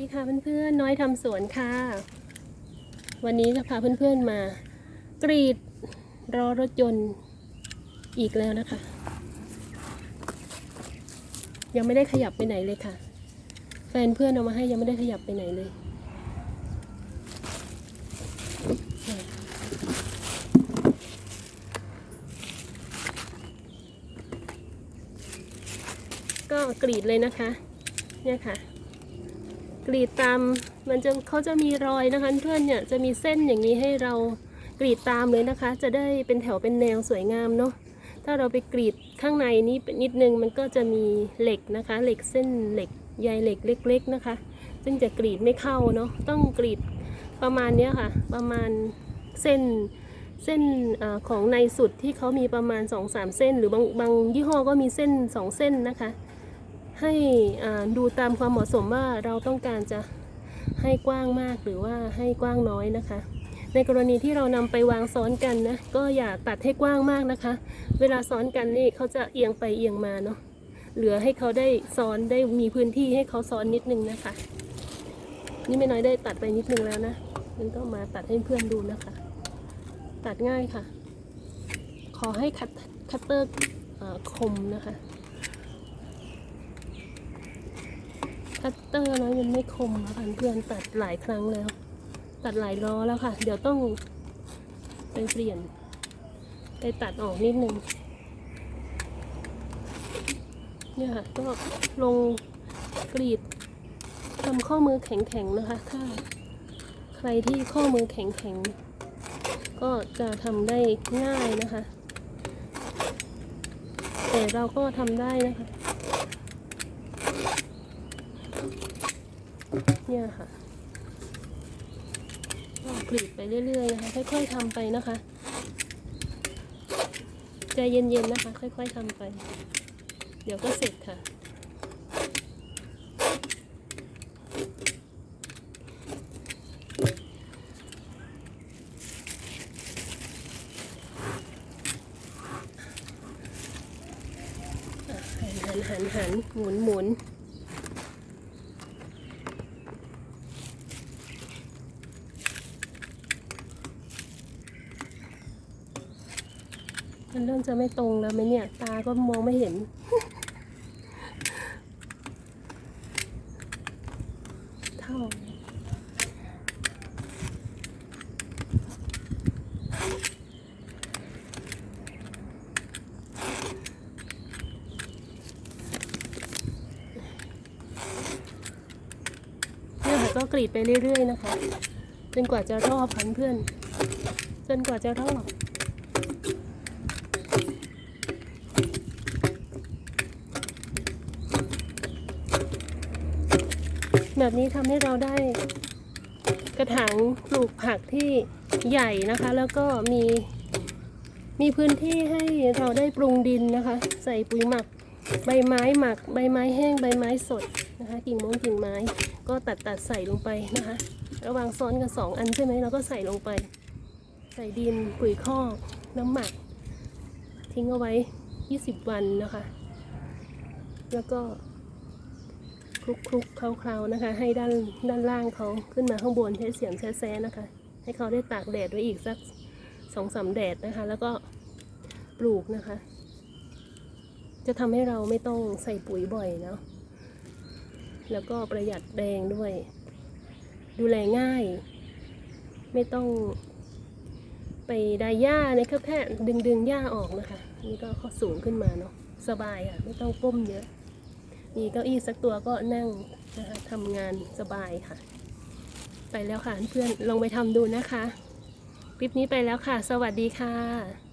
ดีค่ะเพื่อนๆน้อยทำสวนค่ะ วันนี้จะพาเพื่อนๆมากรีดรอรถยนต์อีกแล้วนะคะ ยังไม่ได้ขยับไปไหนเลยค่ะ แฟนเพื่อนเอามาให้ยังไม่ได้ขยับไปไหนเลย ก็กรีดเลยนะคะ เนี่ยค่ะ กรีดตามมันจะเขาจะมีรอยนะคะเพื่อนเนี่ยจะมีเส้นอย่างนี้ให้เรากรีดตามเลยนะคะ จะได้เป็นแถวเป็นแนวสวยงามเนาะถ้าเราไปกรีดข้างในนี้นิดนึงมันก็จะมีเหล็กนะคะ เหล็กเส้นเหล็กใยเหล็กเล็ก ๆนะคะ ซึ่งจะกรีดไม่เข้าเนาะต้องกรีดประมาณเนี้ยค่ะ ประมาณเส้นเส้นอของในสุดที่เขามีประมาณ 2-3 เส้น หรือบางบางยี่ห้อก็มีเส้น 2 เส้นนะคะ ให้ดูตามความเหมาะสมว่าเราต้องการจะให้กว้างมากหรือว่าให้กว้างน้อยนะคะ ในกรณีที่เรานำไปวางซ้อนกันนะก็อย่าตัดให้กว้างมากนะคะ เวลาซ้อนกันนี่เขาจะเอียงไปเอียงมาเนาะเหลือให้เขาได้ซ้อนได้มีพื้นที่ให้เขาซ้อนนิดนึงนะคะ นี่ไม่น้อยได้ตัดไปนิดนึงแล้วนะมันก็มาตัดให้เพื่อนดูนะคะ ตัดง่ายค่ะ ขอให้คัตเตอร์คมนะคะ คัตเตอร์นะมันไม่คมนะคะเพื่อนตัดหลายครั้งแล้ว ตัดหลายล้อแล้วค่ะ เดี๋ยวต้องไปเปลี่ยน ไปตัดออกนิดนึงเนี่ยค่ะก็ลงกรีดทำข้อมือแข็งๆนะคะ ถ้าใครที่ข้อมือแข็งๆก็จะทำได้ง่ายนะคะ แต่เราก็ทำได้นะคะ เนี่ยค่ะกรีดไปเรื่อยๆนะคะ ค่อยๆทำไปนะคะใจเย็นๆนะคะ ค่อยๆทำไป เดี๋ยวก็เสร็จค่ะหันหันหันหันหมุนหมุน มันเริ่มจะไม่ตรงแล้วไหมเนี่ย ตาก็มองไม่เห็น เท่า เนี่ยค่ะก็กรีดไปเรื่อยๆนะคะ จนกว่าจะรอบค่ะเพื่อน จนกว่าจะรอบ แบบนี้ทำให้เราได้กระถางปลูกผักที่ใหญ่นะคะ แล้วก็มี มีพื้นที่ให้เราได้ปรุงดินนะคะ ใส่ปุ๋ยหมัก ใบไม้หมัก ใบไม้แห้งใบไม้สดนะคะ กิ่งมงกิ่งไม้ ก็ตัดตัดใส่ลงไปนะคะ ระหว่างซ้อนกันสองอันใช่ไหมเราก็ใส่ลงไป ใส่ดินปุ๋ยคอกน้ำหมัก ทิ้งเอาไว้ 20 วันนะคะ แล้วก็ คลุกคลุกเคล้าๆนะคะ ให้ด้านด้านล่างเขาขึ้นมาข้างบนใช้เสียมแซ่ๆนะคะ ให้เขาได้ตากแดดไว้อีกสักสองสามแดดนะคะ แล้วก็ปลูกนะคะ จะทำให้เราไม่ต้องใส่ปุ๋ยบ่อยเนาะแล้วก็ประหยัดแรงด้วย ดูแลง่าย ไม่ต้องไปไดหญ้านแค่แค่ดึงดึงหญ้าออกนะคะ นี่ก็เขาสูงขึ้นมาเนาะสบายค่ะ ไม่ต้องก้มเยอะ มีเก้าอี้สักตัวก็นั่งนะคะทำงานสบายค่ะ ไปแล้วค่ะเพื่อนลองไปทำดูนะคะ คลิปนี้ไปแล้วค่ะ สวัสดีค่ะ